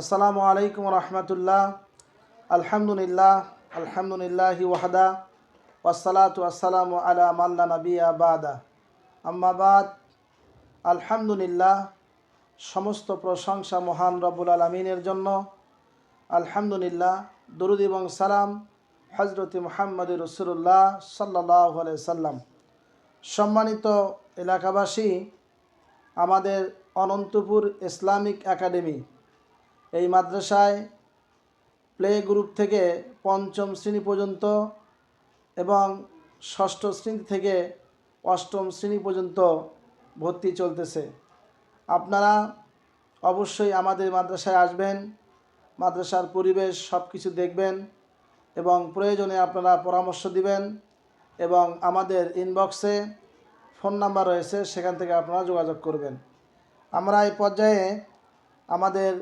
আসসালামু আলাইকুম রহমতুল্লাহ। আলহামদুলিল্লাহ, আলহামদুলিল্লাহি ওয়াহাদা ওয়াসালাতু আসসালামু আলা মাল্লা নবিয়া বাদা। আম্মাবাদ আলহামদুলিল্লাহ, সমস্ত প্রশংসা মহান রব্বুল আলমিনের জন্য। আলহামদুলিল্লাহ, দরুদ এবং সালাম হজরত মোহাম্মদ রসুল্লাহ সাল্লাহ সাল্লাম। সম্মানিত এলাকাবাসী, আমাদের অনন্তপুর ইসলামিক একাডেমি এই মাদ্রাসায় প্লে গ্রুপ থেকে পঞ্চম শ্রেণি পর্যন্ত এবং ষষ্ঠ শ্রেণি থেকে অষ্টম শ্রেণি পর্যন্ত ভর্তি চলতেছে। আপনারা অবশ্যই আমাদের মাদ্রাসায় আসবেন, মাদ্রাসার পরিবেশ সব কিছু দেখবেন এবং প্রয়োজনে আপনারা পরামর্শ দিবেন এবং আমাদের ইনবক্সে ফোন নাম্বার রয়েছে, সেখান থেকে আপনারা যোগাযোগ করবেন। আমরা এই পর্যায়ে আমাদের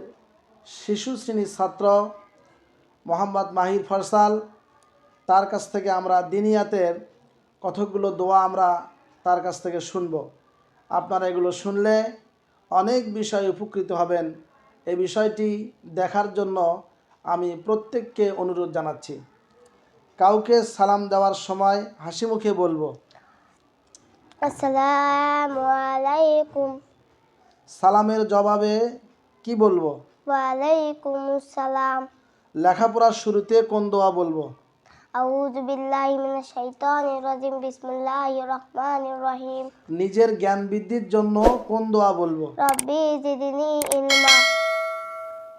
শিশু শ্রেণির ছাত্র মোহাম্মদ মাহির ফরসাল। তার কাছ থেকে আমরা দিনিয়াতের কতকগুলো দোয়া আমরা তার কাছ থেকে শুনব। আপনারা এগুলো শুনলে অনেক বিষয়ে উপকৃত হবেন। এই বিষয়টি দেখার জন্য আমি প্রত্যেককে অনুরোধ জানাচ্ছি। কাউকে সালাম দেওয়ার সময় হাসি মুখে বলব। আসসালামু আলাইকুম। সালামের জবাবে কি বলব? ওয়ালাইকুম আসসালাম লেখাপড়ার শুরুতে কোন দোয়া বলব? আউযু বিল্লাহি মিনাশ শাইতানির রাজিম বিসমিল্লাহির রহমানির রহিম। নিজের জ্ঞান বৃদ্ধির জন্য কোন দোয়া বলব? রব্বি জিদনি ইলমা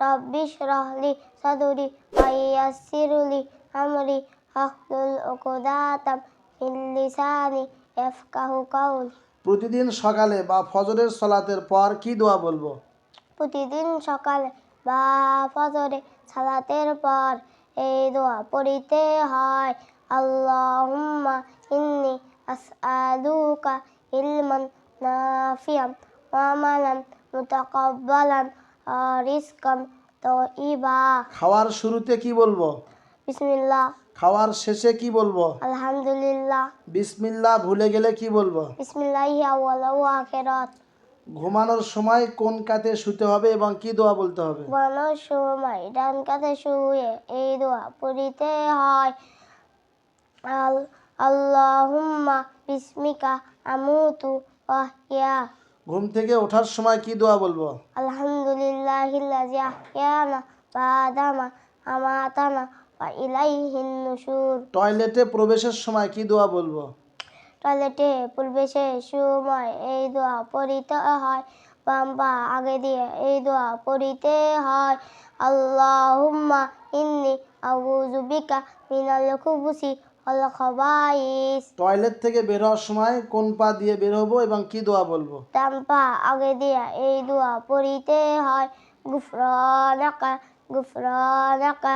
রব্বি ইশরাহ লি সাদরি ওয়া ইয়াসসির লি আমরি আহলুল উকদাতাম মিন লিসানি ইয়াফকাহু কাওলি। প্রতিদিন সকালে বা ফজরের সলাতের পর কি দোয়া বলব? প্রতিদিন সকালে বা ফজরে সালাতের পর এই দোয়া পড়িতে হয়। আল্লাহুম্মা ইন্নি আসআলুকা ইলমান নাফিয়াম ওয়া আমালান মুতাকাব্বালান রিজকান তাইয়্যিবা খাওয়ার শুরুতে কি বলব? বিসমিল্লাহ। খাওয়ার শেষে কি বলব? আলহামদুলিল্লাহ। বিসমিল্লাহ ভুলে গেলে কি বলব? বিসমিল্লাহি আউয়ালা ওয়া আখিরাত। ঘুমানোর সময় কোন কাতে শুতে হবে এবং কি দোয়া বলতে হবে? ঘুমানোর সময় ডান কাতে শুয়ে এই দোয়া পড়িতে হয়। আল আল্লাহুম্মা বিসমিকা আমুতু ওয়াহইয়া ঘুম থেকে ওঠার সময় কি দোয়া বলব? আলহামদুলিল্লাহিল্লাযী আহইয়ানা বাদামা আমাতানা ওয়া ইলাইহিন নুশুর। টয়লেটে প্রবেশের সময় কি দোয়া বলব? টয়লেটে প্রবেশের সময় এই দোয়া পড়িতে হয়। বাম পা আগে দিয়ে এই দোয়া পড়িতে হয়। আল্লাহুম্মা ইন্নি আউযু বিকা মিনাল খুবুসি ওয়াল খাবাইস। টয়লেট থেকে বের হওয়ার সময় কোন পা দিয়ে বের হব এবং কি দোয়া বলব? ডান পা আগে দিয়ে এই দোয়া পড়িতে হয়। গুফরানাকা গুফরানাকা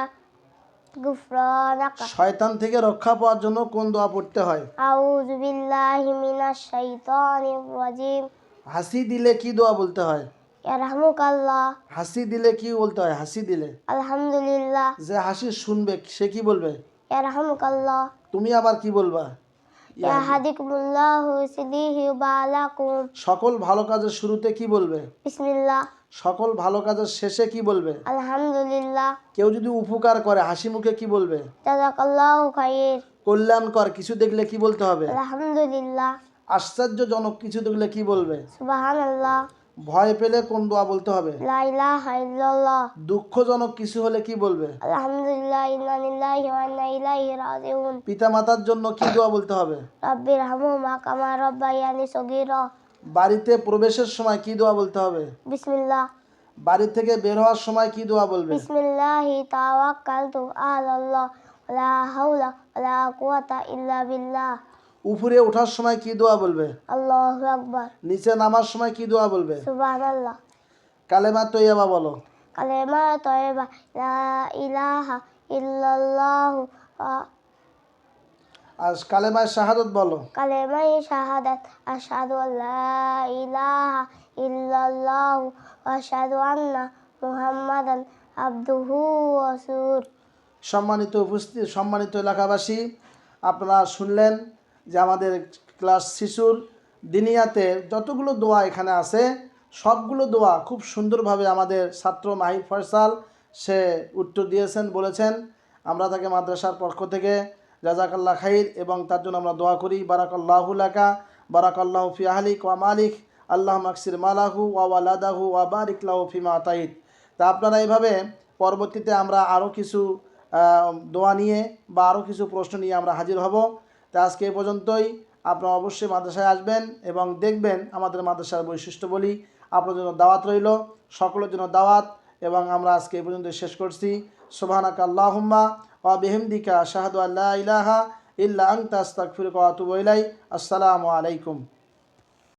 গুফরানাকা। শয়তান থেকে রক্ষা পাওয়ার জন্য কোন দোয়া পড়তে হয়? আউযু বিল্লাহি মিনাশ শাইতানির রাজিম। হাসি দিলে কি দোয়া বলতে হয়? ইয়ারহামুকাল্লাহ। হাসি দিলে কি বলতে হয়? হাসি দিলে। আলহামদুলিল্লাহ। যে হাসি শুনবে সে কি বলবে? ইয়ারহামুকাল্লাহ। তুমি আবার কি বলবা? সকল ভালো কাজের শুরুতে কি বলবে? বিসমিল্লাহ। সকল ভালো কাজের শেষে কি বলবে? আলহামদুলিল্লাহ। কেউ যদি উপকার করে হাসি মুখে কি বলবে? কল্যাণকর কিছু দেখলে কি বলতে হবে? আলহামদুলিল্লাহ। আশ্চর্যজনক কিছু দেখলে কি বলবে? সুবহানাল্লাহ। ভয় পেলে কোন দোয়া বলতে হবে? লা ইলাহা ইল্লাল্লাহ। দুঃখজনক কিছু হলে কি বলবে? আলহামদুলিল্লাহ ইন্না লিল্লাহি ওয়া ইন্না ইলাইহি রাজিউন। পিতামাতার জন্য কি দোয়া বলতে হবে? রাব্বির হামহুমা কামা রাব্বায়ানি সগীরা। বাড়িতে প্রবেশের সময় কি দোয়া বলতে হবে? বিসমিল্লাহ। বাড়ি থেকে বের হওয়ার সময় কি দোয়া বলবে? বিসমিল্লাহি তাওয়াক্কালতু আলাল্লাহ। লা হাওলা ওয়ালা কুওয়াতা ইল্লা বিল্লাহ। উপরে ওঠার সময় কি দোয়া বলবে? আল্লাহু আকবার। নিচে নামার সময় কি দোয়া বলবে? সুবহানাল্লাহ। কালেমা তৈয়াবা বলো। কালেমা তয়বা। লা ইলাহা ইল্লাল্লাহ। আর কালেমায় শাহাদত বলো। কালেমাই শাহাদাত। আশহাদু আল্লা ইলাহা ইল্লাল্লাহ। ওয়া আশহাদু আন্না মুহাম্মাদান আবদুহু ওয়া সম্মানিত উপস্থিত সম্মানিত এলাকাবাসী আপনারা শুনলেন যে আমাদের ক্লাস শিশুর দিনিয়াতে যতগুলো দোয়া এখানে আছে, সবগুলো দোয়া খুব সুন্দরভাবে আমাদের ছাত্র মাহির ফয়সাল সে উত্তর দিয়েছেন, বলেছেন। আমরা তাকে মাদ্রাসার পক্ষ থেকে জাজাকাল্লাহ খাইর এবং তার জন্য আমরা দোয়া করি। বারাকাল্লাহুলাকা বারাকাল্লাহ ফি আহলিক ওয়া মালিক আল্লাহ মাকসির মালাহু ওয়া ওয়ালাদাহু ওয়া বারিকলাহু ফিমা তাইদ তা আপনারা এইভাবে পরবর্তীতে আমরা আরও কিছু দোয়া নিয়ে বা আরও কিছু প্রশ্ন নিয়ে আমরা হাজির হব। তা আজকে এ পর্যন্তই। আপনারা অবশ্যই মাদ্রাসায় আসবেন এবং দেখবেন আমাদের মাদ্রাসার বৈশিষ্ট্য বলি আপনার জন্য দাওয়াত রইল, সকলের জন্য দাওয়াত এবং আমরা আজকে এই পর্যন্ত শেষ করছি। সুবহানাকা আল্লাহুম্মা ওয়া বিহামদিকা শাহাদু আল্লা ইলাহা ইল্লা আনতা আস্তাগফিরুকা ওয়া আতুবু ইলাই আসসালামু আলাইকুম।